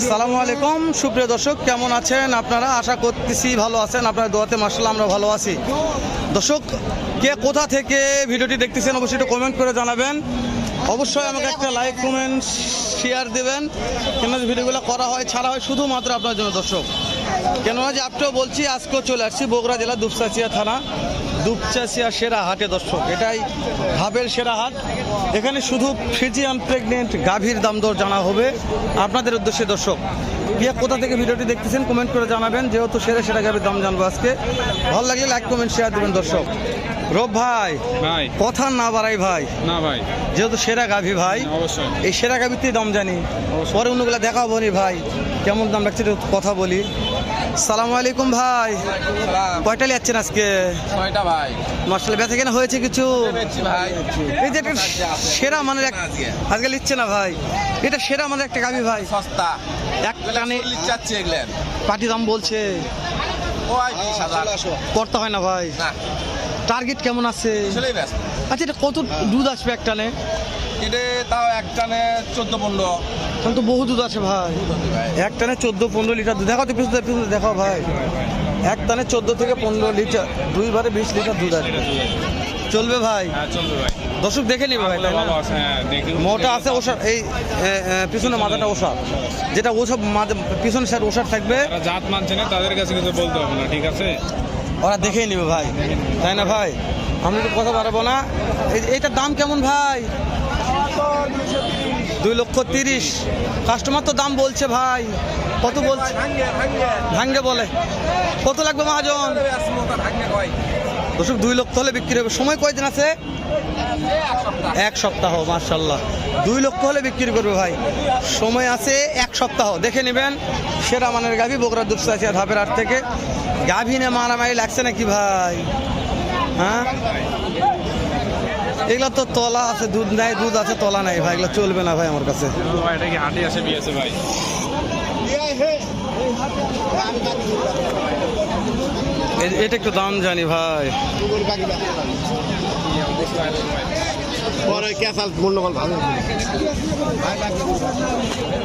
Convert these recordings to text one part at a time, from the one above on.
সালামু আলাইকুম। সুপ্রিয় দর্শক, কেমন আছেন আপনারা? আশা করতেছি ভালো আছেন। আপনার দোয়াতে মার্শাল আমরা ভালো আছি। দর্শক, কে কোথা থেকে ভিডিওটি দেখতেছেন অবশ্যই একটু কমেন্ট করে জানাবেন। অবশ্যই আমাকে একটা লাইক কমেন্ট শেয়ার দেবেন। কেন ভিডিওগুলো করা হয়, ছাড়া হয় শুধুমাত্র আপনার জন্য দর্শক। কেননা যে আপনিও বলছি, আজকেও চলে আসছি বগুড়া জেলা দুপচাচিয়া থানা। দুপচাচিয়া সেরা হাটে দর্শক এটাই হাবের সেরা হাট। এখানে শুধু ফিজিয়ান প্রেগনেন্ট গাভীর দাম দর জানা হবে আপনাদের উদ্দেশ্যে দর্শক। গিয়ে কোথা থেকে ভিডিওটি দেখতেছেন কমেন্ট করে জানাবেন যেহেতু সেরা সেরা গাভীর দাম জানব আজকে। ভালো লাগলে লাইক কমেন্ট শেয়ার দেবেন দর্শক। রব ভাই ভাই। কথা না বাড়াই ভাই। না ভাই। যেহেতু সেরা গাভী ভাই অবশ্যই। এই সেরা গাভীতেই দাম জানি। পরে অন্যগুলো দেখাবো নি ভাই কেমন দাম রাখছে কথা বলি। সালাম আলাইকুম ভাই। কয়টা যাচ্ছেন আজকে? ছয়টা ভাই। মার্শাল বেচা কেনা হয়েছে কিছু? ভাই। এই যে একটা সেরা মানের এক আজকে। লিখছে না ভাই। এটা সেরা মানের একটা গাভী ভাই। সস্তা। এক টানে চাচ্ছে এগুলেন পাটি দাম বলছে। করতে হয় না ভাই। টার্গেট কেমন আছে? আচ্ছা এটা কত দুধ আসবে এক টানে? এটা তাও একটানে চোদ্দ পনেরো। এখন তো বহু দুধ আছে ভাই। এক টানে চোদ্দ পনেরো লিটার দুধ। দেখাও তো পিছনে পিছনে দেখাও ভাই। এক টানে চোদ্দ থেকে পনেরো লিটার দুইবারে বিশ লিটার দুধ আছে। চলবে ভাই। হ্যাঁ দর্শক দেখে নিবে ভাই হ্যাঁ মোটা আছে ওষার এই পিছনে মাথাটা ওষার। যেটা ওসব পিছনে স্যার ওষার থাকবে। জাত মানছে না তাদের কাছে কিন্তু বলতে হবে না ঠিক আছে? ওরা দেখেই নেবে ভাই। তাই না ভাই? আমি তো কথা বাড়াবো না। এই- এইটার দাম কেমন ভাই? দুই লক্ষ তিরিশ। কাস্টমার তো দাম বলছে ভাই। কত বলছে ভাঙ্গে বলে। কত লাগবে মহাজন? দর্শক দুই লক্ষ হলে বিক্রি হবে। সময় কয়দিন আছে? এক সপ্তাহ। মার্শাল্লাহ দুই লক্ষ হলে বিক্রি করবে ভাই। সময় আছে এক সপ্তাহ। দেখে নেবেন। সেরা মানের গাভী বগুড়া দুপসাচিয়া ধাপের হাট থেকে। গাভী নে মারামারি লাগছে নাকি ভাই? হ্যাঁ? এগুলো তো তলা আছে দুধ নাই দুধ আছে তলা নাই ভাই এগুলো চলবে না ভাই আমার কাছে। এটা কি হাটে আসে বিয়েছে ভাই? এটা একটু দাম জানি ভাই।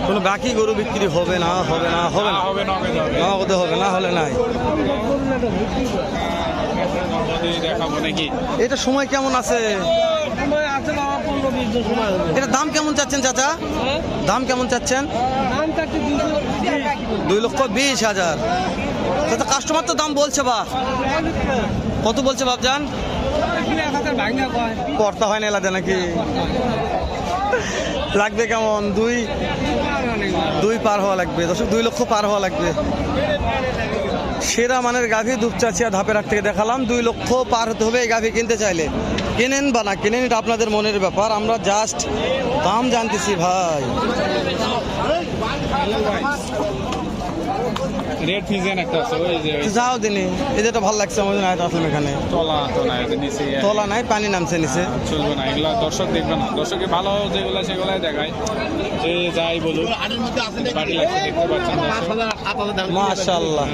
কোনো বাকি গরু বিক্রি হবে না হবে না হবে না। হবে না হতে হবে না। হলে নাই। এটা সময় কেমন আছে? এটা দাম কেমন চাচ্ছেন চাচা? দাম কেমন চাচ্ছেন? দুই লক্ষ বিশ। হাজার। চাচা কাস্টমার তো দাম বলছে বা কত বলছে বাপজান? কর্তা হয় না এলাদা নাকি? লাগবে কেমন? দুই দুই পার হওয়া লাগবে, দর্শক, দুই লক্ষ পার হওয়া লাগবে। সেরা মানের গাভী দুপচাচিয়া ধাপের হাট থেকে দেখালাম। দুই লক্ষ পার হতে হবে এই গাভী কিনতে চাইলে। কেনেন বা না কেনেন, এটা আপনাদের মনের ব্যাপার। আমরা জাস্ট দাম জানতেছি ভাই। রেড ফিজেন একটা আছে ওই যে যাও দিনে। এই যেটা ভালো লাগছে আমার জন্য আসলাম এখানে। তলা তো না এটা নিচে। তলা নাই পানি নামছে নিচে। চলবে না এগুলো দর্শক দেখবে না। দর্শকে ভালো যেগুলো সেগুলাই দেখায়। যে যাই বলুক বাড়ি লাগছে দেখতে পাচ্ছেন দর্শক। মাশাল্লাহ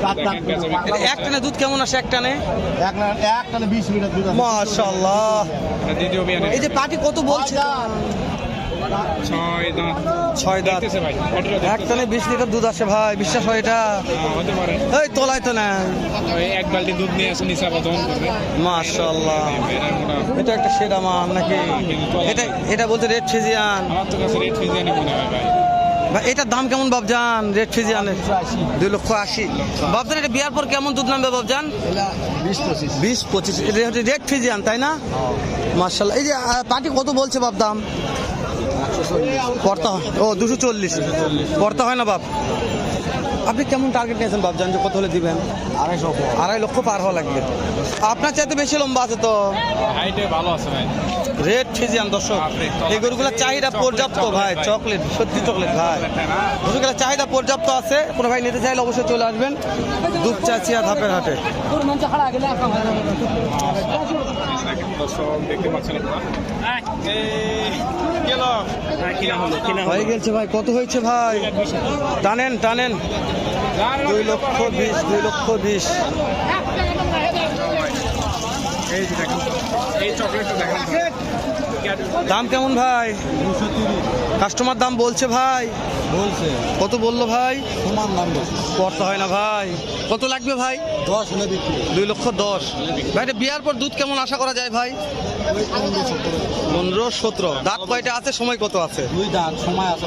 আহ, দেখেন বেচা বিক্রি এটা এক টানে দুধ কেমন আসে এক টানে এক না এক টানে বিশ লিটার দুধ আছে। দ্বিতীয় এই যে পাটি কত বলছে ছয় দাঁত। ছয় দাঁত। বিশ লিটার দুধ আসে ভাই বিশ্বাস হয় এটা? হ্যাঁ, হতে পারে। এই তোলায় তো না এক বালতি দুধ নিয়ে আসে নিচে আবার দহন করবে। মাশাল্লাহ এটা একটা সেরা মান নাকি? এটা এটা বলতে রেড ফিজিয়ান আমার তো কাছে রেড ফিজিয়ানে মনে হয় ভাই। ভাই এটার দাম কেমন বাবজান রেড ফিজিয়ানের দুই লক্ষ আশি। বাবজান এটা বিয়ার পর কেমন দুধ নামবে বাবজান বিশ পঁচিশ। বিশ পঁচিশ। এটা হচ্ছে রেড ফিজিয়ান তাই না? মার্শাল্লাহ এই যে পাটি কত বলছে বাপ দাম? পড়তা হয়? ও দুশো চল্লিশ। পড়তা হয় না বাপ? আপনি কেমন টার্গেট নিয়েছেন বাপজান যে কত হলে দিবেন? আড়াইশো আড়াই লক্ষ পার হওয়া লাগবে। আপনার চাইতে বেশি লম্বা আছে তো? হাইটে ভালো আছে ভাই। রেড ফিজিয়ান দর্শক এই গরুগুলোর চাহিদা পর্যাপ্ত ভাই চকলেট সত্যি চকলেট ভাই। গরুগুলোর চাহিদা পর্যাপ্ত আছে কোনো ভাই নিতে চাইলে অবশ্যই চলে আসবেন। দুধ চাচিয়া ধাপের হাটে। দর্শক দেখতে পাচ্ছেন আপনারা। হয়ে গেছে ভাই কত হয়েছে ভাই? টানেন টানেন। দুই লক্ষ বিশ দুই লক্ষ বিশ। এই দেখেন। এই চকলেটটা দেখেন। দাম কেমন ভাই? কাস্টমার দাম বলছে ভাই। বলছে। কত বলল ভাই? সমান দাম করতে হয় না ভাই। কত লাগবে ভাই? দশ হলে বিক্রি। দুই লক্ষ দশ। ভাই এটা বিয়ার পর দুধ কেমন আশা করা যায় ভাই? পনেরো সতেরো। দাঁত কয়টা আছে? সময় কত আছে? দুই দাঁত সময় আছে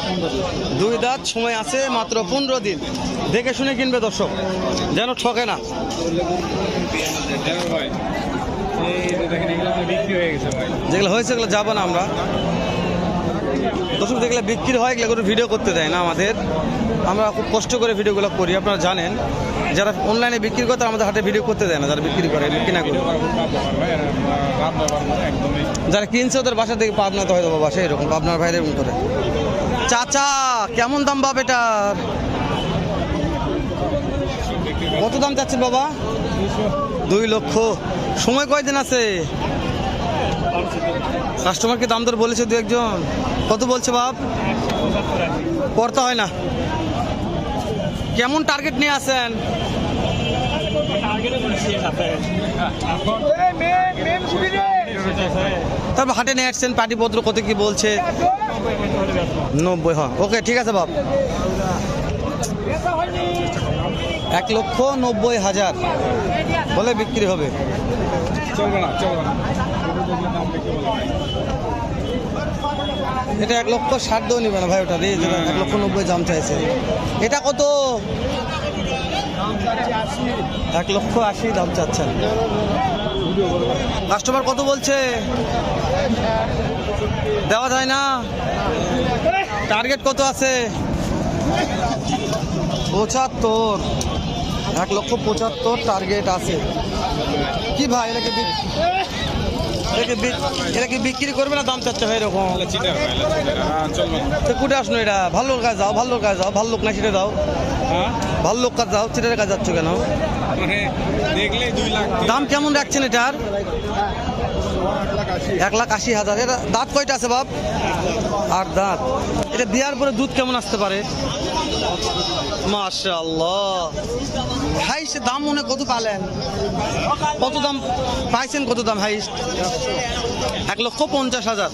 দুই দাঁত সময় আছে মাত্র পনেরো দিন। দেখে শুনে কিনবে দর্শক। যেন ঠকে না। যেগুলো হয়েছে সেগুলো যাব না আমরা। দর্শক দেখলে বিক্রি হয়, এগুলো ভিডিও করতে দেয় না আমাদের। আমরা খুব কষ্ট করে ভিডিওগুলো করি, আপনারা জানেন। যারা অনলাইনে বিক্রি করে, তারা আমাদের হাটে ভিডিও করতে দেয় না, যারা বিক্রি করে কিনা করে। যারা কিনছে, ওদের বাসা থেকে পাবনাতে হয়তো বা বাসা এরকম, পাবনার ভাইদের এরকম করে। চাচা, কেমন দাম বাপ এটার কত দাম চাচ্ছেন বাবা? দুই লক্ষ। সময় কয়দিন আছে? কাস্টমারকে দাম দর বলেছে দু একজন। কত বলছে বাপ? করতে হয় না। কেমন টার্গেট নিয়ে আসেন তারপর হাটে নিয়ে আসছেন পাটিপত্র কত কি বলছে? নব্বই হ্যাঁ। ওকে ঠিক আছে বাপ। এক লক্ষ নব্বই হাজার বলে বিক্রি হবে। চলবে না চলবে না। এটা এক লক্ষ ষাট দেও নিবে না ভাই ওটা রে এক লক্ষ নব্বই দাম চাইছে। এটা কত? এক লক্ষ আশি দাম চাচ্ছেন। কাস্টমার কত বলছে? দেওয়া যায় না। টার্গেট কত আছে? পঁচাত্তর। এক লক্ষ পঁচাত্তর টার্গেট আছে। কি ভাই এটাকে বিক- এটাকে বিক্রি করবে না দাম চাচ্ছে ভাই এরকম? হ্যাঁ তো কুটে আসনো এটা ভালো লোক কাজ যাও ভালো লোক কাজ যাও ভালো লোক না সেটা দাও। হ্যাঁ? ভালো লোক কাজ যাও চিটার কাজ যাচ্ছ কেন? মানে দাম কেমন রাখছেন এটার? এক লাখ আশি হাজার। এটা দাঁত কয়টা আছে বাপ? আর দাঁত। এটা দেওয়ার পরে দুধ কেমন আসতে পারে? মাশাল্লাহ হাইস দাম মনে কত পালেন কত দাম পাইছেন কত দাম হাইস এক লক্ষ পঞ্চাশ হাজার।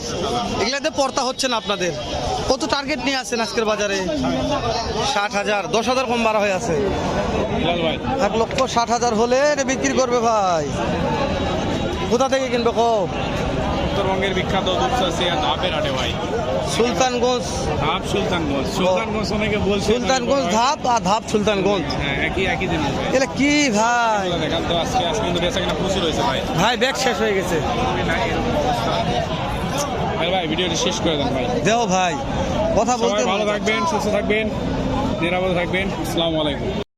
এগুলাতে পর্তা হচ্ছে না আপনাদের? কত টার্গেট নিয়ে আসছেন আজকের বাজারে? ষাট হাজার দশ হাজার কম বাড়া হয়ে আছে। এক লক্ষ ষাট হাজার হলে এটা বিক্রি করবে ভাই। কোথা থেকে কিনবে কো? উত্তরবঙ্গের বিখ্যাত দুধসাসি আর ধাপের হাটে ভাই। সুলতানগঞ্জ। ধাপ সুলতানগঞ্জ। সুলতানগঞ্জ অনেকে বলছে সুলতানগঞ্জ ধাপ আর ধাপ সুলতানগঞ্জ। হ্যাঁ একই একই জিনিস এটা কি ভাই? দেখান তো আজকে আজকে কিন্তু বেচা কিনা প্রচুর হয়েছে ভাই। ভাই ব্যাগ শেষ হয়ে গেছে। ভাই ভাই ভিডিওটি শেষ করে দেন ভাই। দেও ভাই। কথা বলতে ভালো থাকবেন সুস্থ থাকবেন নিরাপদে থাকবেন। আসসালামু আলাইকুম।